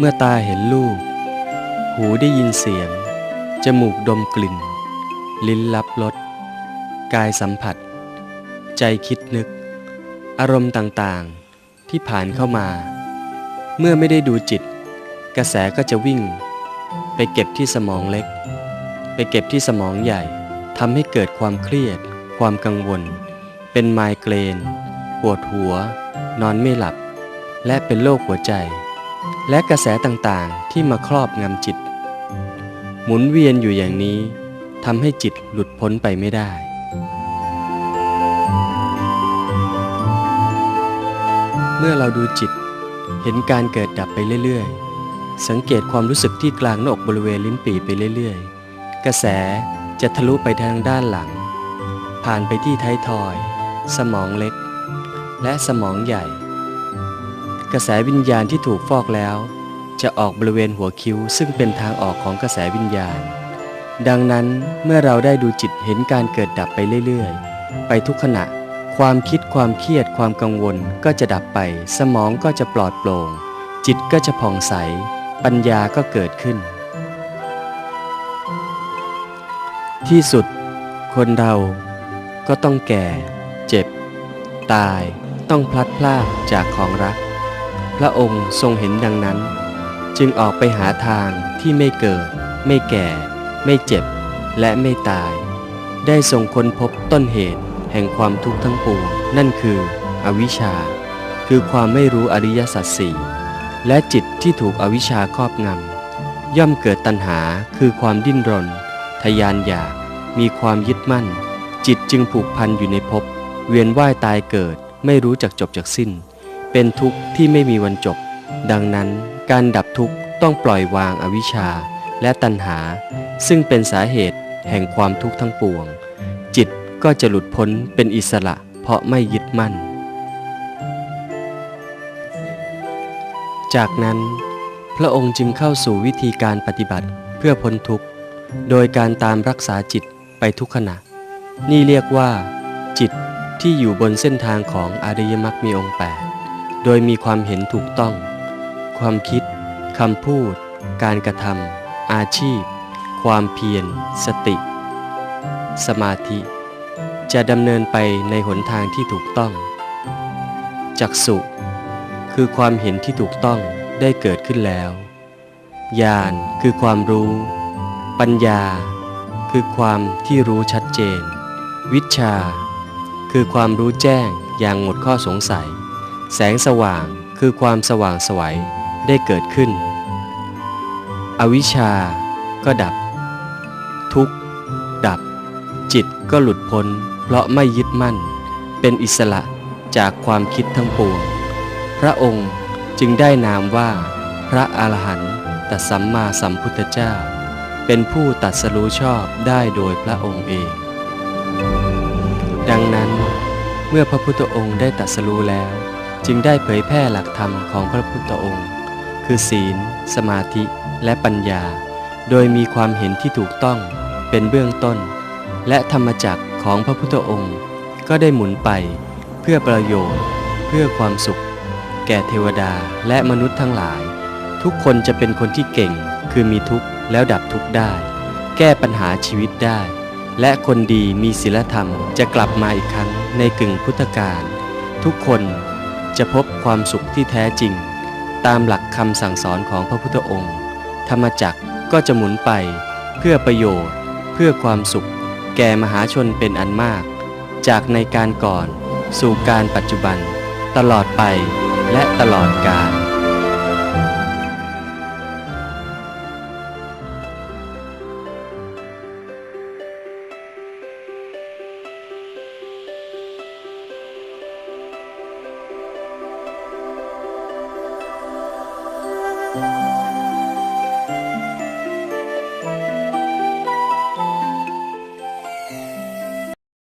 เมื่อตาเห็นรูปหูได้ยินเสียง จมูกดมกลิ่น ลิ้นรับรส กายสัมผัส ใจคิดนึก อารมณ์ต่างๆ ที่ผ่านเข้ามา เมื่อไม่ได้ดูจิต กระแสก็จะวิ่ง ไปเก็บที่สมองเล็ก ไปเก็บที่สมองใหญ่ ทำให้เกิดความเครียด ความกังวล เป็นไมเกรน ปวดหัว นอนไม่หลับ และเป็นโรคหัวใจ และกระแสต่างๆที่มาครอบงำจิต หมุนเวียนอยู่อย่างนี้ทำให้จิตหลุดพ้นไปไม่ได้ เมื่อเราดูจิต เห็นการเกิดดับไปเรื่อยๆ สังเกตความรู้สึกที่กลางหน้าอกบริเวณลิ้นปี่ไปเรื่อยๆ กระแสจะทะลุไปทางด้านหลัง ผ่านไปที่ท้ายทอย สมองเล็ก และสมองใหญ่ กระแสวิญญาณที่ถูกฟอกแล้ว จะออกบริเวณหัวคิ้วซึ่งเป็นทางออกของกระแสวิญญาณ ดังนั้นเมื่อเราได้ดูจิตเห็นการเกิดดับไปเรื่อยๆ ไปทุกขณะ ความคิดความเครียดความกังวลก็จะดับไป สมองก็จะปลอดโปร่ง จิตก็จะผ่องใส ปัญญาก็เกิดขึ้น ที่สุด คนเราก็ต้องแก่ เจ็บ ตาย ต้องพลัดพรากจากของรัก พระองค์ทรงเห็นดังนั้น จึงออกไปหาทางที่ไม่เกิด ไม่แก่ ไม่เจ็บ และไม่ตาย ได้ทรงค้นพบต้นเหตุแห่งความทุกข์ทั้งปวงนั่นคือ อวิชชา คือความไม่รู้อริยสัจสี่และจิตที่ถูกอวิชชาครอบงำย่อมเกิดตัณหาคือความดิ้นรน ทยานอยาก มีความยึดมั่น จิตจึงผูกพันอยู่ในภพเวียนว่ายตายเกิดไม่รู้จักจบจากสิ้น เป็นทุกข์ที่ไม่มีวันจบ ดังนั้นการดับทุกข์ต้องปล่อยวางอวิชชาและตัณหา ซึ่งเป็นสาเหตุแห่งความทุกข์ทั้งปวง จิตก็จะหลุดพ้นเป็นอิสระเพราะไม่ยึดมั่น จากนั้นพระองค์จึงเข้าสู่วิธีการปฏิบัติเพื่อพ้นทุกข์ โดยการตามรักษาจิตไปทุกขณะ นี่เรียกว่า จิตที่อยู่บนเส้นทางของอริยมรรคมีองค์แปด โดยมีความเห็นถูกต้อง ความคิดคำพูด การกระทำอาชีพ ความเพียร สติ สมาธิ จะดำเนินไปในหนทางที่ถูกต้อง จักสุคือความเห็นที่ถูกต้องได้เกิดขึ้นแล้ว ญาณคือความรู้ ปัญญา คือความที่รู้ชัดเจน วิชา คือความรู้แจ้งอย่างหมดข้อสงสัย แสงสว่างคือความสว่างสวัยได้เกิดขึ้น อวิชชาก็ดับ ทุกข์ ดับ จิตก็หลุดพ้น เพราะไม่ยึดมั่น เป็นอิสระจากความคิดทั้งปวง พระองค์จึงได้นามว่า พระอรหันตสัมมาสัมพุทธเจ้า เป็นผู้ตัดสรู้ชอบได้โดยพระองค์เอง ดังนั้นเมื่อพระพุทธองค์ได้ตรัสรู้แล้ว จึงได้เผยแพร่หลักธรรมของพระพุทธองค์ คือศีล สมาธิ และปัญญา โดยมีความเห็นที่ถูกต้องเป็นเบื้องต้น และธรรมจักรของพระพุทธองค์ ก็ได้หมุนไป เพื่อประโยชน์ เพื่อความสุข แก่เทวดาและมนุษย์ทั้งหลาย ทุกคนจะเป็นคนที่เก่ง คือมีทุกข์แล้วดับทุกข์ได้ แก้ปัญหาชีวิตได้ และคนดีมีศีลธรรมจะกลับมาอีกครั้งในกึ่งพุทธกาลทุกคน จะพบความสุขที่แท้จริง ตามหลักคำสั่งสอนของพระพุทธองค์ ธรรมจักรก็จะหมุนไป เพื่อประโยชน์ เพื่อความสุข แก่มหาชนเป็นอันมาก จากในการก่อน สู่การปัจจุบัน ตลอดไปและตลอดกาล Música